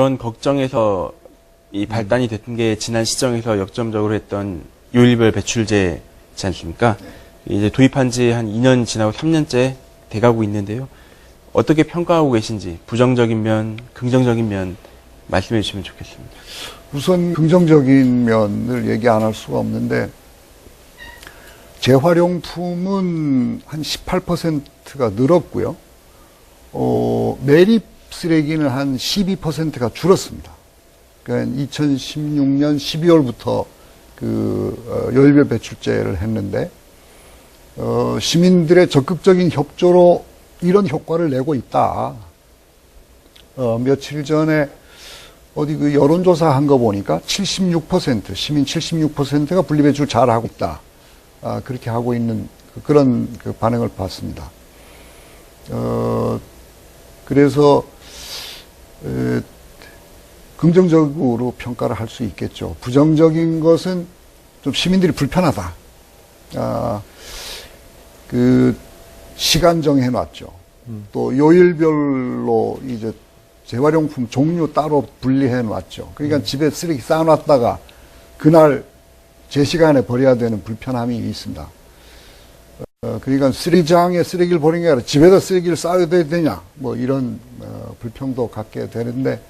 그런 걱정에서 이 발단이 됐던 게 지난 시정에서 역점적으로 했던 요일별 배출제지 않습니까? 이제 도입한 지 한 2년 지나고 3년째 돼가고 있는데요. 어떻게 평가하고 계신지 부정적인 면, 긍정적인 면 말씀해 주시면 좋겠습니다. 우선 긍정적인 면을 얘기 안 할 수가 없는데 재활용품은 한 18%가 늘었고요. 어, 매립 쓰레기는 한 12%가 줄었습니다. 그러니까 2016년 12월부터 그 어, 열별 배출제를 했는데 어, 시민들의 적극적인 협조로 이런 효과를 내고 있다. 어, 며칠 전에 어디 그 여론조사 한 거 보니까 76% 시민 76%가 분리배출 잘 하고 있다. 아, 그렇게 하고 있는 그- 그런 그 반응을 봤습니다. 어, 그래서 에, 긍정적으로 평가를 할 수 있겠죠. 부정적인 것은 좀 시민들이 불편하다. 아, 그 시간 정해 놨죠. 또 요일별로 이제 재활용품 종류 따로 분리해 놨죠. 그러니까 집에 쓰레기 쌓아놨다가 그날 제 시간에 버려야 되는 불편함이 있습니다. 어, 그러니까 쓰레기장에 쓰레기를 버리는 게 아니라 집에다 쓰레기를 쌓아야 되냐 뭐 이런 어, 불평도 갖게 되는데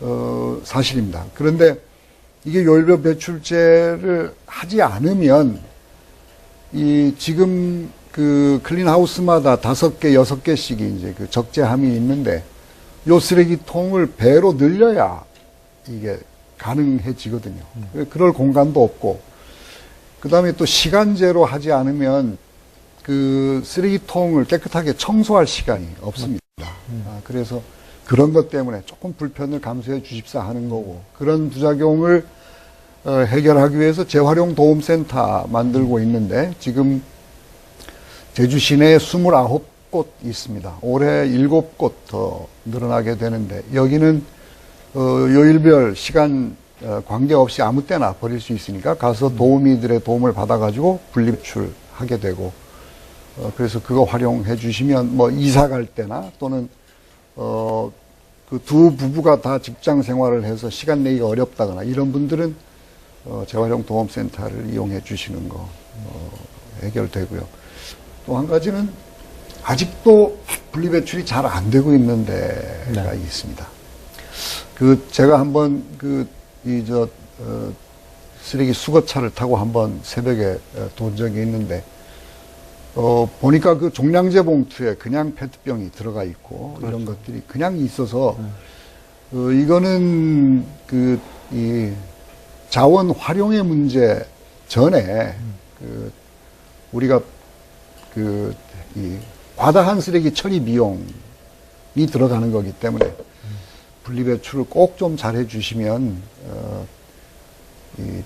어, 사실입니다. 그런데 이게 요일별 배출제를 하지 않으면 이 지금 그 클린하우스마다 다섯 개, 여섯 개씩 이제 그 적재함이 있는데 요 쓰레기통을 배로 늘려야 이게 가능해지거든요. 그럴 공간도 없고 그 다음에 또 시간제로 하지 않으면 그 쓰레기통을 깨끗하게 청소할 시간이 없습니다. 아, 그래서 그런 것 때문에 조금 불편을 감수해 주십사 하는 거고 그런 부작용을 어, 해결하기 위해서 재활용 도움센터 만들고 있는데 지금 제주 시내에 29곳 있습니다. 올해 7곳 더 늘어나게 되는데 여기는 어, 요일별 시간 어, 관계없이 아무 때나 버릴 수 있으니까 가서 도우미들의 도움을 받아가지고 분리배출하게 되고 어, 그래서 그거 활용해 주시면 뭐 이사 갈 때나 또는 어, 그 두 부부가 다 직장 생활을 해서 시간 내기가 어렵다거나 이런 분들은 어, 재활용 도움센터를 이용해 주시는 거 어, 해결되고요. 또 한 가지는 아직도 분리배출이 잘 안 되고 있는 데가 있습니다. 그 제가 한번 그이저 어, 쓰레기 수거차를 타고 한번 새벽에 어, 돈 적이 있는데 어 보니까 그 종량제 봉투에 그냥 페트병이 들어가 있고 이런 것들이 그냥 있어서 어, 이거는 그 이 자원 활용의 문제 전에 그 우리가 그 이 과다한 쓰레기 처리 비용이 들어가는 거기 때문에 분리배출을 꼭 좀 잘 해 주시면 어, 이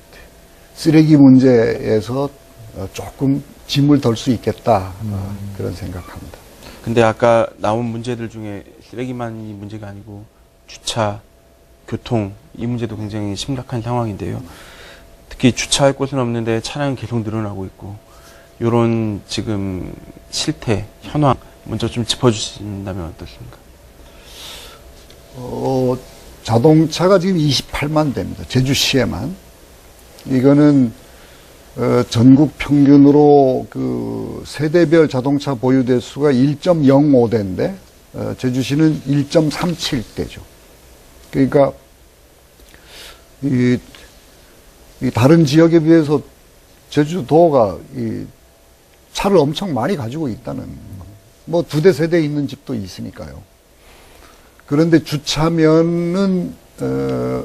쓰레기 문제에서 어, 조금 짐을 덜 수 있겠다 어, 그런 생각합니다. 근데 아까 나온 문제들 중에 쓰레기만이 문제가 아니고 주차, 교통 이 문제도 굉장히 심각한 상황인데요. 특히 주차할 곳은 없는데 차량은 계속 늘어나고 있고 이런 지금 실태, 현황 먼저 좀 짚어주신다면 어떻습니까? 어, 자동차가 지금 28만 대입니다. 제주시에만. 이거는 어, 전국 평균으로 그 세대별 자동차 보유 대수가 1.05대인데 어, 제주시는 1.37대죠. 그러니까 이, 이 다른 지역에 비해서 제주도가 이 차를 엄청 많이 가지고 있다는 뭐 두 대 세 대 있는 집도 있으니까요. 그런데 주차면은 어,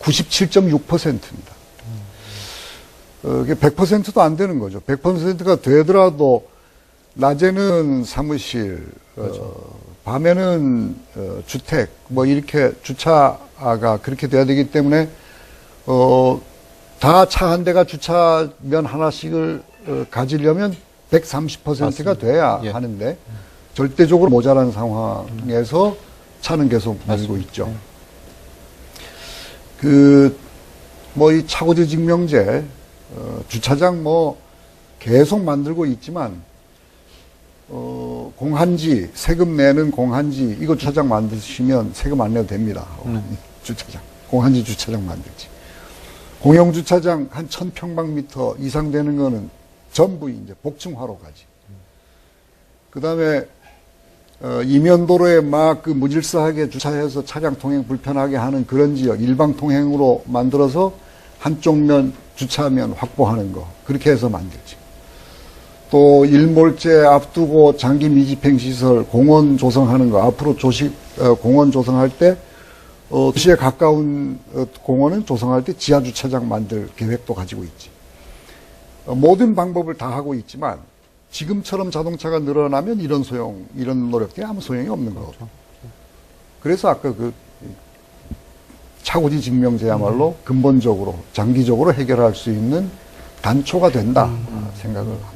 97.6%입니다. 어, 이게 100%도 안 되는 거죠. 100%가 되더라도 낮에는 사무실, 어, 밤에는 어, 주택, 뭐 이렇게 주차가 그렇게 돼야 되기 때문에 어, 다 차 한 대가 주차면 하나씩을 어, 가지려면 130%가 돼야 예. 하는데 절대적으로 모자란 상황에서 차는 계속 늘고 있죠. 그, 뭐, 이 차고지 증명제, 어, 주차장 뭐, 계속 만들고 있지만, 어, 공한지 세금 내는 공한지 이거 주차장 만드시면 세금 안 내도 됩니다. 주차장 공한지 주차장 만들지. 공영 주차장 한 1000평방미터 이상 되는 거는 전부 이제 복층화로 가지. 그다음에 어, 이면도로에 막 그 무질서하게 주차해서 차량 통행 불편하게 하는 그런 지역 일방 통행으로 만들어서 한쪽 면 주차면 확보하는 거 그렇게 해서 만들지. 또 일몰제 앞두고 장기 미집행 시설 공원 조성하는 거 앞으로 조식 어, 공원 조성할 때 어, 도시에 가까운 어, 공원은 조성할 때 지하 주차장 만들 계획도 가지고 있지. 어, 모든 방법을 다 하고 있지만 지금처럼 자동차가 늘어나면 이런 소용, 이런 노력들이 아무 소용이 없는 거죠. 그래서 아까 그 차고지 증명제야말로 근본적으로 장기적으로 해결할 수 있는 단초가 된다 생각을 합니다.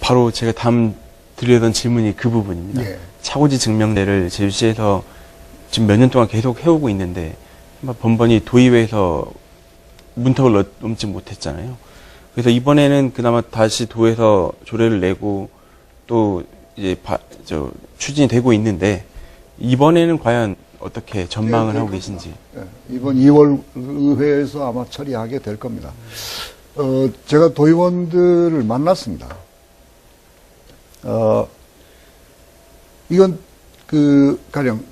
바로 제가 다음 드리려던 질문이 그 부분입니다. 예. 차고지 증명례를 제주시에서 지금 몇 년 동안 계속 해오고 있는데 막 번번이 도의회에서 문턱을 넘- 넘지 못했잖아요. 그래서 이번에는 그나마 다시 도에서 조례를 내고 또 이제 바- 저 추진이 되고 있는데 이번에는 과연 어떻게 전망을 예, 하고 예, 계신지. 예, 이번 2월 의회에서 아마 처리하게 될 겁니다. 어, 제가 도의원들을 만났습니다. 어, 이건 그 가령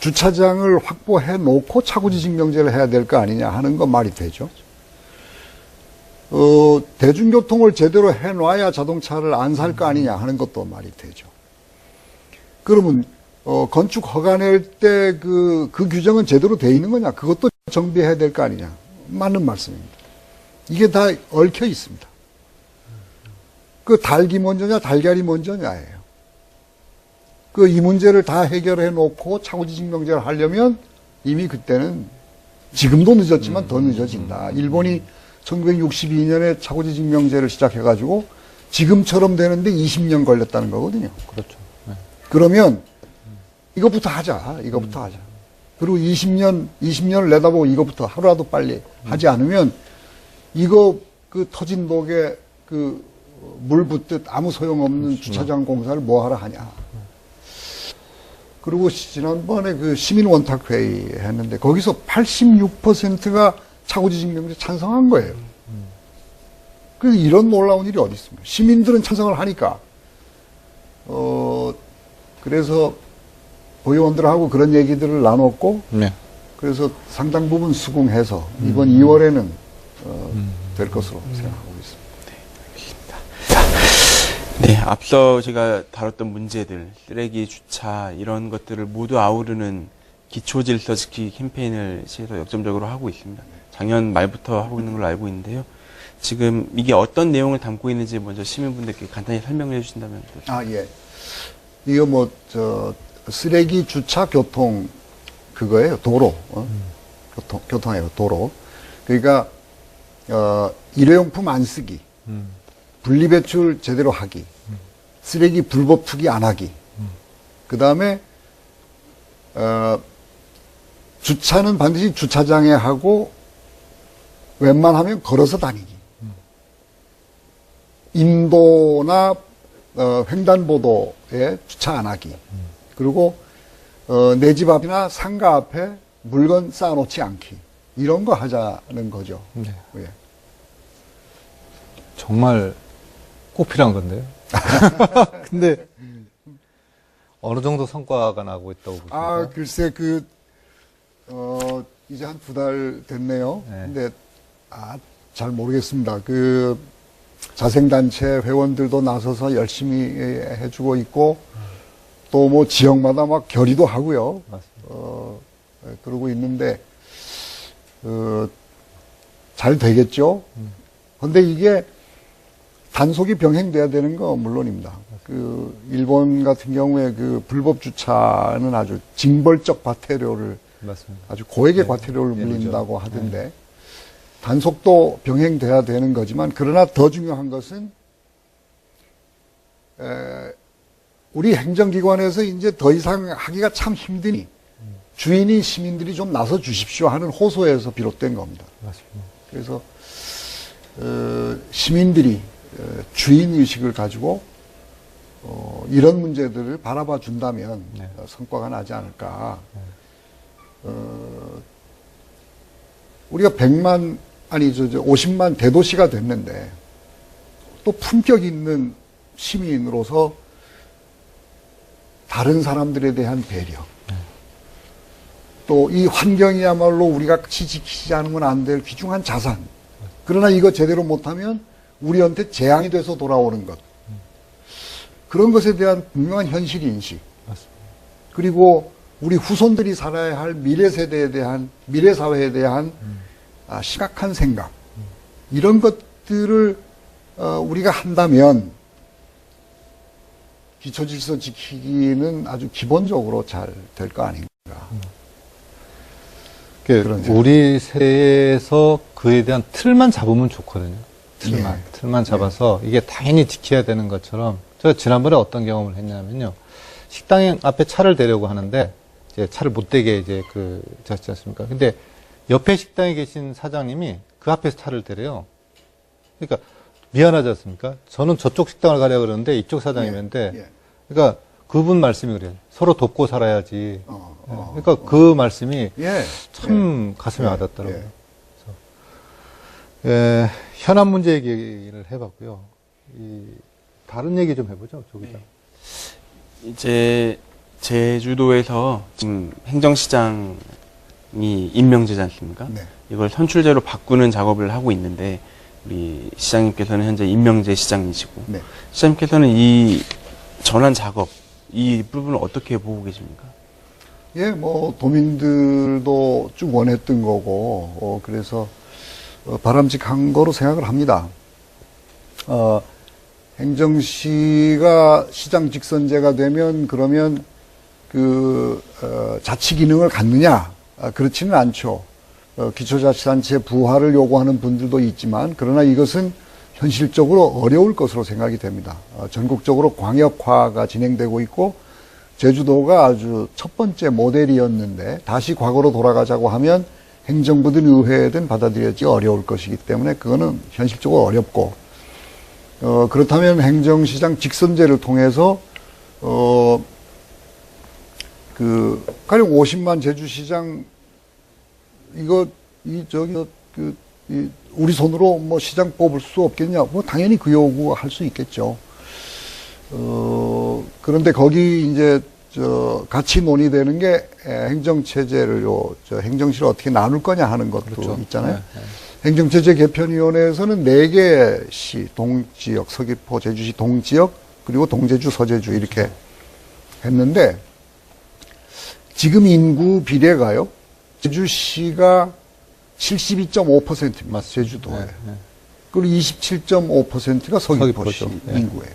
주차장을 확보해 놓고 차고지 증명제를 해야 될 거 아니냐 하는 건 말이 되죠. 어, 대중교통을 제대로 해 놔야 자동차를 안 살 거 아니냐 하는 것도 말이 되죠. 그러면 어, 건축 허가 낼 때 그, 그 규정은 제대로 돼 있는 거냐? 그것도 정비해야 될 거 아니냐? 맞는 말씀입니다. 이게 다 얽혀 있습니다. 그 닭이 먼저냐, 달걀이 먼저냐예요. 그 이 문제를 다 해결해 놓고 차고지 증명제를 하려면 이미 그때는 지금도 늦었지만 더 늦어진다. 일본이 1962년에 차고지 증명제를 시작해가지고 지금처럼 되는데 20년 걸렸다는 거거든요. 그렇죠. 네. 그러면 이것부터 하자. 이것부터 하자. 그리고 20년, 20년을 내다보고 이것부터 하루라도 빨리 하지 않으면 이거 그 터진 독에 그 물 붓듯 아무 소용없는 주차장 공사를 뭐 하러 하냐. 그리고 지난번에 그 시민 원탁 회의 했는데 거기서 86%가 차고지 증명제 찬성한 거예요. 그래서 이런 놀라운 일이 어디 있습니까? 시민들은 찬성을 하니까 어 그래서 의원들하고 그런 얘기들을 나눴고 네. 그래서 상당 부분 수긍해서 이번 2월에는 어, 될 것으로 생각하고 있습니다. 네, 앞서 제가 다뤘던 문제들, 쓰레기 주차 이런 것들을 모두 아우르는 기초 질서 지키기 캠페인을 시에서 역점적으로 하고 있습니다. 작년 말부터 하고 있는 걸로 알고 있는데요. 지금 이게 어떤 내용을 담고 있는지 먼저 시민분들께 간단히 설명을 해주신다면 또아 예. 이거 뭐 저 쓰레기 주차 교통 그거예요. 도로 어? 교통 교통이에요. 도로. 그러니까 어 일회용품 안 쓰기. 음. 분리배출 제대로 하기, 쓰레기 불법 투기 안 하기, 그 다음에, 어, 주차는 반드시 주차장에 하고, 웬만하면 걸어서 다니기. 인도나, 어, 횡단보도에 주차 안 하기. 그리고, 어, 내 집 앞이나 상가 앞에 물건 쌓아놓지 않기. 이런 거 하자는 거죠. 네. 예. 정말 꼭 필요한 건데요. 근데 어느 정도 성과가 나고 있다고 보십니까? 아, 글쎄, 그, 어, 이제 한 두 달 됐네요. 네. 근데, 아, 잘 모르겠습니다. 그, 자생단체 회원들도 나서서 열심히 해주고 있고, 또 뭐 지역마다 막 결의도 하고요. 맞습니다. 어, 예, 그러고 있는데, 어, 잘 되겠죠? 근데 이게 단속이 병행돼야 되는 거 물론입니다. 그, 일본 같은 경우에 그 불법 주차는 아주 징벌적 과태료를 맞습니다. 아주 고액의 네, 과태료를 네, 물린다고. 하던데, 단속도 병행돼야 되는 거지만, 그러나 더 중요한 것은, 에, 우리 행정기관에서 이제 더 이상 하기가 참 힘드니, 주인인 시민들이 좀 나서 주십시오 하는 호소에서 비롯된 겁니다. 맞습니다. 그래서 어, 시민들이 어, 주인 의식을 가지고 어, 이런 문제들을 바라봐 준다면 네. 어, 성과가 나지 않을까. 어, 우리가 100만 아니 저, 저 50만 대도시가 됐는데 또 품격 있는 시민으로서 다른 사람들에 대한 배려. 또이 환경이야말로 우리가 같이 지키지 않으면 안 될 귀중한 자산. 그러나 이거 제대로 못하면 우리한테 재앙이 돼서 돌아오는 것. 그런 것에 대한 분명한 현실 인식. 맞습니다. 그리고 우리 후손들이 살아야 할 미래 세대에 대한 미래 사회에 대한 아, 심각한 생각 이런 것들을 어, 우리가 한다면 기초 질서 지키기는 아주 기본적으로 잘 될 거 아닌가. 그 그런 생각. 우리 세에서 그에 대한 틀만 잡으면 좋거든요. 틀만. 예. 틀만 잡아서 이게 당연히 지켜야 되는 것처럼 제가 지난번에 어떤 경험을 했냐면요. 식당 앞에 차를 대려고 하는데 이제 차를 못 대게 이제 그 잤지 않습니까? 근데 옆에 식당에 계신 사장님이 그 앞에서 차를 대래요. 그러니까 미안하지 않습니까? 저는 저쪽 식당을 가려고 그러는데 이쪽 사장님인데 예, 예. 그러니까 그분 말씀이 그래요. 서로 돕고 살아야지. 어, 예, 어, 그러니까 그 말씀이 예. 참 가슴에 예, 와닿더라고요. 예. 예, 현안 문제 얘기를 해봤고요. 이, 다른 얘기 좀 해보죠, 조 기자. 이제 제주도에서 지금 행정시장이 임명제지 않습니까? 네. 이걸 선출제로 바꾸는 작업을 하고 있는데 우리 시장님께서는 현재 임명제 시장이시고 네. 시장님께서는 이 전환 작업 이 부분을 어떻게 보고 계십니까? 예, 뭐 도민들도 쭉 원했던 거고 어, 그래서 어, 바람직한 거로 생각을 합니다. 어, 행정시가 시장 직선제가 되면 그러면 그 어, 자치 기능을 갖느냐? 아, 그렇지는 않죠. 어, 기초자치단체 부활을 요구하는 분들도 있지만 그러나 이것은 현실적으로 어려울 것으로 생각이 됩니다. 어, 전국적으로 광역화가 진행되고 있고 제주도가 아주 첫 번째 모델이었는데 다시 과거로 돌아가자고 하면 행정부든 의회든 받아들여지기 어려울 것이기 때문에 그거는 현실적으로 어렵고 어, 그렇다면 행정시장 직선제를 통해서 어, 그 가령 50만 제주시장 이거 이 저기 그 이, 우리 손으로 뭐 시장 뽑을 수 없겠냐? 뭐 당연히 그 요구 할 수 있겠죠. 어, 그런데 거기 이제, 저, 같이 논의되는 게 에, 행정체제를 요, 저, 행정실을 어떻게 나눌 거냐 하는 것도 그렇죠. 있잖아요. 네, 네. 행정체제 개편위원회에서는 네개 시, 동지역, 서귀포, 제주시 동지역, 그리고 동제주, 서제주 이렇게 했는데, 지금 인구 비례가요, 제주시가 72.5%입니다. 제주도에. 네, 네. 그리고 27.5%가 서귀포시 서귀포죠. 네. 인구예요.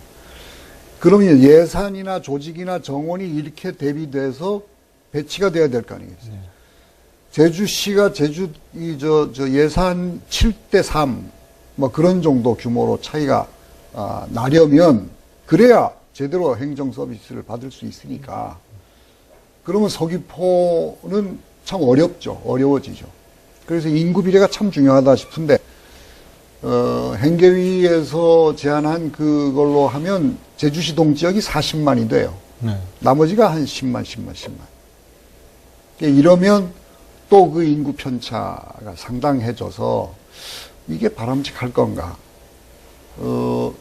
그러면 예산이나 조직이나 정원이 이렇게 대비돼서 배치가 돼야 될 거 아니겠어요? 네. 제주시가 제주 이 저 저 예산 7대 3 뭐 그런 정도 규모로 차이가 아, 나려면 그래야 제대로 행정 서비스를 받을 수 있으니까 그러면 서귀포는 참 어렵죠. 어려워지죠. 그래서 인구 비례가 참 중요하다 싶은데 어, 행계위에서 제안한 그걸로 하면 제주시 동지역이 40만이 돼요. 네. 나머지가 한 10만, 10만, 10만. 이러면 또 그 인구 편차가 상당해져서 이게 바람직할 건가? 어,